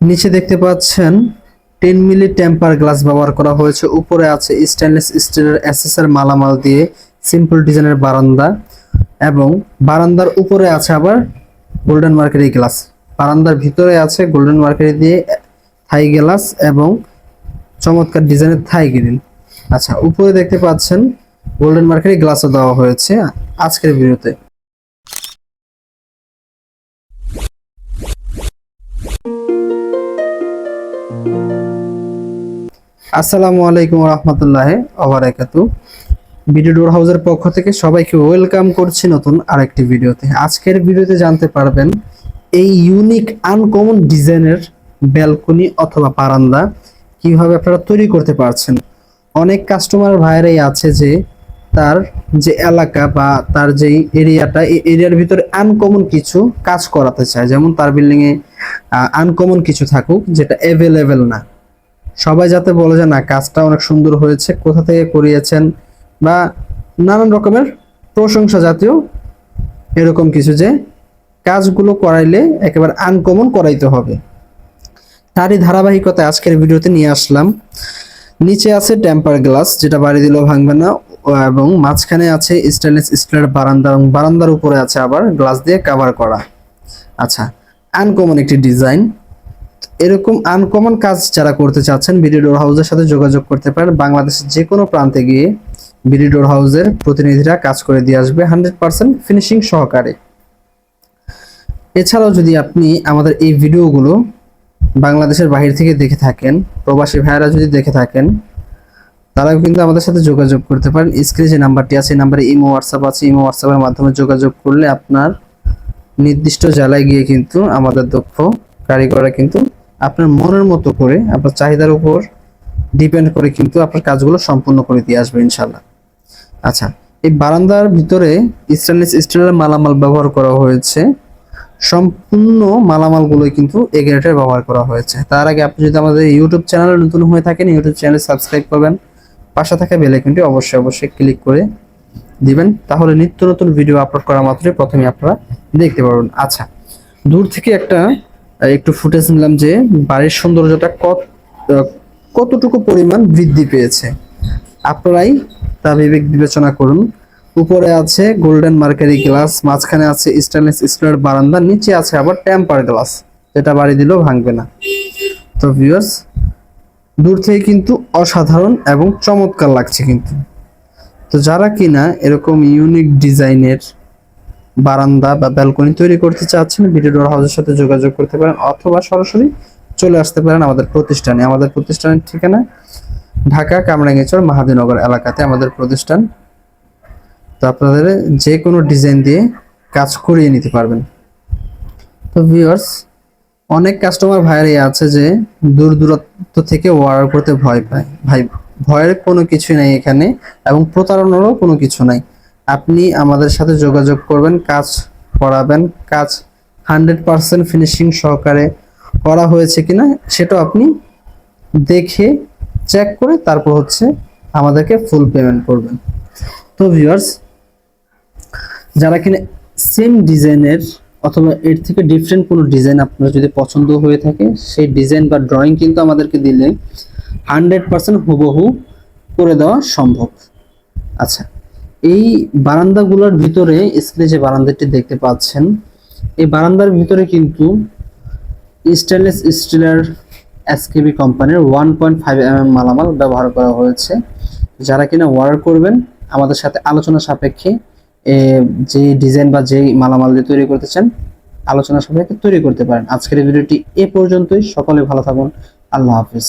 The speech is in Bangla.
নিচে দেখতে পাচ্ছেন টেন মিলি টেম্পার গ্লাস ব্যবহার করা হয়েছে। উপরে আছে স্টেনলেস স্টিলের এসএসআর মালামাল দিয়ে সিম্পল ডিজাইনের বারান্দা এবং বারান্দার উপরে আছে আবার গোল্ডেন মার্কারি গ্লাস বারান্দার ভিতরে আছে গোল্ডেন মার্কারি দিয়ে থাই গ্লাস এবং চমৎকার ডিজাইনের থাই গ্রিল আচ্ছা উপরে দেখতে পাচ্ছেন গোল্ডেন মার্কারি গ্লাসও দেওয়া হয়েছে আজকের ভিডিওতে। আসসালামু আলাইকুম রহমতুল্লাহ ওবারাকাতু ভিডিও ডোর হাউসের পক্ষ থেকে সবাইকে ওয়েলকাম করছি নতুন আরেকটি ভিডিওতে। আজকের ভিডিওতে জানতে পারবেন, এই ইউনিক আনকমন ডিজাইনের ব্যালকনি অথবা বারান্দা কীভাবে আপনারা তৈরি করতে পারছেন। অনেক কাস্টমার ভাইরাই আছে যে তার যে এলাকা বা তার যেই এরিয়াটা, এই এরিয়ার ভিতরে আনকমন কিছু কাজ করাতে চায়। যেমন তার বিল্ডিংয়ে আনকমন কিছু থাকুক, যেটা অ্যাভেলেবেল না। সবাই যাতে বলে যে, না, কাজটা অনেক সুন্দর হয়েছে, কোথা থেকে করিয়েছেন? বা নানান রকমের প্রশংসা জাতীয় এরকম কিছু যে, কাজগুলো করাইলে একেবারে আনকমন করাইতে হবে। তারই ধারাবাহিকতায় আজকের ভিডিওতে নিয়ে আসলাম। নিচে আছে টেম্পার গ্লাস যেটা বাড়ি দিলেও ভাঙবে না, এবং মাঝখানে আছে স্টেনলেস স্টিলের বারান্দা, এবং বারান্দার উপরে আছে আবার গ্লাস দিয়ে কাভার করা। আচ্ছা আনকমন একটি ডিজাইন এরকম আনকমন কাজ যারা করতে চাচ্ছেন বিডি ডোর হাউসের সাথে যোগাযোগ করতে পারেন। বাংলাদেশের যে কোনো প্রান্তে গিয়ে বিডি ডোর হাউসের প্রতিনিধিরা কাজ করে দিয়ে আসবে হান্ড্রেড পার্সেন্ট ফিনিশিং সহকারে। এছাড়াও যদি আপনি আমাদের এই ভিডিওগুলো বাংলাদেশের বাহির থেকে দেখে থাকেন, প্রবাসী ভাইয়েরা যদি দেখে থাকেন, তারাও কিন্তু আমাদের সাথে যোগাযোগ করতে পারেন। স্ক্রিনে যে নাম্বারটি আছে, এই নাম্বারে ইমো, হোয়াটসঅ্যাপ আছে। ইমো হোয়াটসঅ্যাপের মাধ্যমে যোগাযোগ করলে আপনার নির্দিষ্ট জেলায় গিয়ে কিন্তু আমাদের দক্ষ কারিগররা কিন্তু আপনার মনের মতো করে, আপনার চাহিদার উপর ডিপেন্ড করে কিন্তু আপনার কাজগুলো সম্পূর্ণ করে দিয়ে আসবে ইনশাল্লাহ আচ্ছা এই বারান্দার ভিতরে স্টেনলেস স্টিলের মালামাল ব্যবহার করা হয়েছে। সম্পূর্ণ মালামালগুলোই কিন্তু এ গ্রেডের ব্যবহার করা হয়েছে। তার আগে আপনি যদি আমাদের ইউটিউব চ্যানেলে নতুন হয়ে থাকেন, ইউটিউব চ্যানেল সাবস্ক্রাইব করবেন। পাশে থাকা বেল আইকনটি অবশ্যই অবশ্যই ক্লিক করে দিবেন। তাহলে নিত্য নতুন ভিডিও আপলোড করা মাত্রই প্রথমে আপনারা দেখতে পারবেন। আচ্ছা দূর থেকে একটা একটু ফুটেজ নিলাম যে বাড়ির সৌন্দর্যটা কত কতটুকু পরিমাণ বৃদ্ধি পেয়েছে। আপনারাই তা বিবেক বিবেচনা করুন। উপরে আছে গোল্ডেন মার্কারি গ্লাস মাঝখানে আছে স্টেনলেস স্টিলের বারান্দা, নিচে আছে আবার টেম্পার গ্লাস যেটা বাড়ি দিলেও ভাঙবে না। তো ভিউয়ার্স দূর থেকে কিন্তু অসাধারণ এবং চমৎকার লাগছে কিন্তু। তো যারা কিনা এরকম ইউনিক ডিজাইনের বারান্দা বা ব্যালকনি তৈরি করতে চাচ্ছেন, ভিডিও ডোর হাউসের সাথে যোগাযোগ করতে পারেন অথবা সরাসরি চলে আসতে পারেন আমাদের প্রতিষ্ঠানে। আমাদের প্রতিষ্ঠানের ঠিকানা ঢাকা কামরাঙ্গীচর মাহাদিনগর এলাকাতে আমাদের প্রতিষ্ঠান। তো আপনাদের যে কোনো ডিজাইন দিয়ে কাজ করিয়ে নিতে পারবেন। তো ভিউয়ার্স, অনেক কাস্টমার ভাইয়ারই আছে যে দূর দূরত্ব থেকে অর্ডার করতে ভয় পায়। ভাই, ভয়ের কোনো কিছুই নাই এখানে এবং প্রতারণারও কোনো কিছু নাই। আপনি আমাদের সাথে যোগাযোগ করবেন, কাজ করাবেন, কাজ হান্ড্রেড পার্সেন্ট ফিনিশিং সহকারে করা হয়েছে কিনা সেটা আপনি দেখে চেক করে তারপর হচ্ছে আমাদেরকে ফুল পেমেন্ট করবেন। তো ভিউয়ার্স যারা কিনা সেম ডিজাইনের অথবা এর থেকে ডিফারেন্ট কোনো ডিজাইন আপনার যদি পছন্দ হয়ে থাকে, সেই ডিজাইন বা ড্রয়িং কিন্তু আমাদেরকে দিলে হান্ড্রেড পার্সেন্ট হুবহু করে দেওয়া সম্ভব। আচ্ছা এই বারান্দাগুলোর ভিতরে স্ক্রিনে যে বারান্দাটি দেখতে পাচ্ছেন, এই বারান্দার ভিতরে কিন্তু স্টেনলেস স্টিলের এসকেবি কোম্পানির one point five M M মালামাল ব্যবহার করা হয়েছে। যারা কিনা অর্ডার করবেন, আমাদের সাথে আলোচনা সাপেক্ষে যে ডিজাইন বা যেই মালামাল দিয়ে তৈরি করতে চান, আলোচনা সাপেক্ষে তৈরি করতে পারেন। আজকের ভিডিওটি এ পর্যন্তই। সকলে ভালো থাকুন। আল্লাহ হাফিজ।